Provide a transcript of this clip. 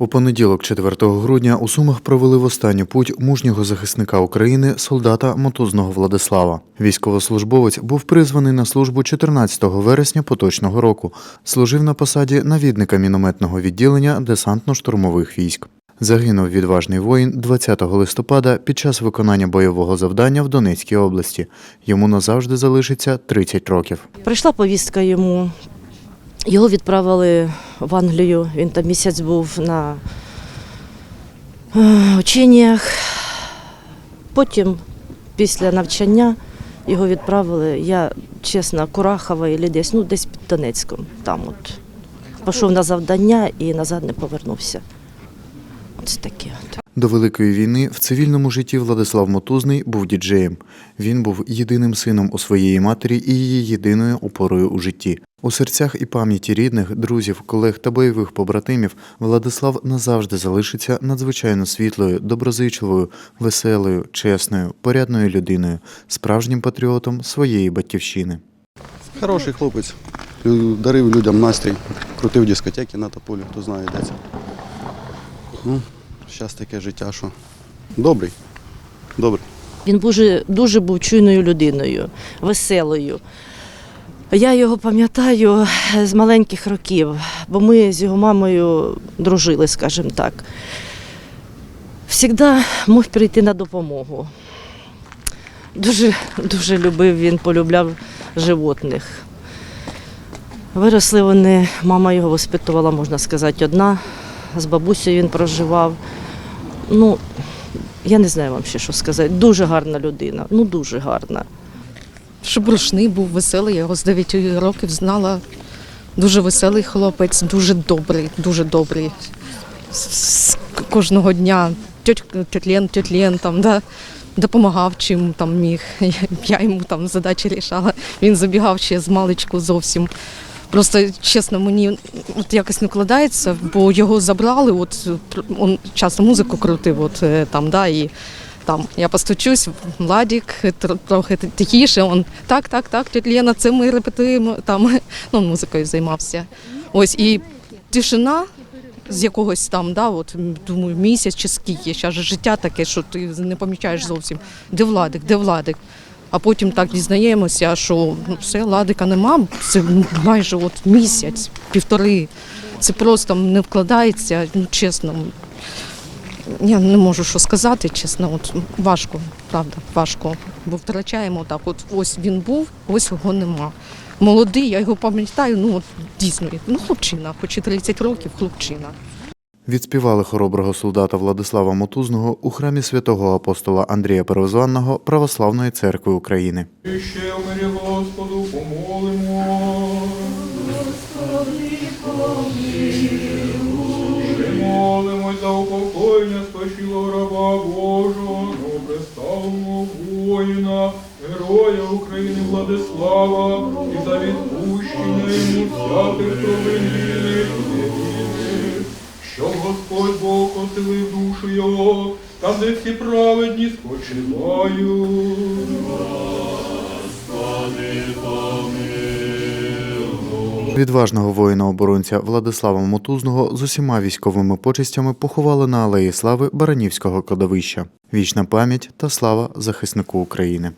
У понеділок, 4 грудня, у Сумах провели в останню путь мужнього захисника України, солдата Мотузного Владислава. Військовослужбовець був призваний на службу 14 вересня поточного року. Служив на посаді навідника мінометного відділення десантно-штурмових військ. Загинув відважний воїн 20 листопада під час виконання бойового завдання в Донецькій області. Йому назавжди залишиться 30 років. Прийшла повістка йому. Його відправили в Англію. Він там місяць був на е, ученнях. Потім, після навчання, його відправили. Я, чесно, Курахова і десь, ну, десь під Донецьком. Там от. Пішов на завдання і назад не повернувся. Ось таке. До Великої війни в цивільному житті Владислав Мотузний був діджеєм. Він був єдиним сином у своєї матері і її єдиною опорою у житті. У серцях і пам'яті рідних, друзів, колег та бойових побратимів Владислав назавжди залишиться надзвичайно світлою, доброзичливою, веселою, чесною, порядною людиною, справжнім патріотом своєї батьківщини. Хороший хлопець. Дарив людям настрій, крутив дискотеки на тополі, хто знає де це. Зараз таке життя, що добрий. Добрий. Він дуже, дуже був чуйною людиною, веселою. Я його пам'ятаю з маленьких років, бо ми з його мамою дружили, скажімо так. Всігда мог прийти на допомогу. Дуже, дуже любив він, полюбляв животних. Виросли вони, мама його воспитувала, можна сказати, одна. З бабусею він проживав. Ну, я не знаю вам ще що сказати. Дуже гарна людина, ну дуже гарна. Шебрушний був веселий, я його з 9 років знала. Дуже веселий хлопець, дуже добрий, дуже добрий. С- Кожного дня тьоть, тьоть Лен, тьоть Лен, там, да, допомагав чим там міг. Я йому там задачі рішала. Він забігав ще з маличку зовсім. Просто чесно, мені от якось не вкладається, бо його забрали. От він часто музику крутив, от е, там, да, і там я постучусь, Владік трохи тихіше. Он так, так, так, тетя Лена, це ми репетуємо. Там ну музикою займався. Ось і тишина з якогось там, да, от думаю, місяць чи скільки. Зараз же життя таке, що ти не помічаєш зовсім. Де Владик, де Владик? А потім так дізнаємося, що ну, все, Ладика нема. Це майже от місяць, півтори. Це просто не вкладається, ну чесно. Я не можу що сказати, чесно, от важко, правда, важко. Бо втрачаємо так. От ось він був, ось його нема. Молодий, я його пам'ятаю, ну от дійсно, ну хлопчина, хоч і 30 років, хлопчина. Відспівали хороброго солдата Владислава Мотузного у храмі святого апостола Андрія Первозванного Православної церкви України. Ще мирі Господу помолимо. Ще молимось за упокоєння спочилого раба Божого, новоприставленого воїна, героя України Владислава, і за відпущення йому всяких і невільних, щоб Господь Бог оселив душу його, там, де всі праведні спочивають. Відважного воїна-оборонця Владислава Мотузного з усіма військовими почестями поховали на алеї слави Баранівського кладовища. Вічна пам'ять та слава захиснику України.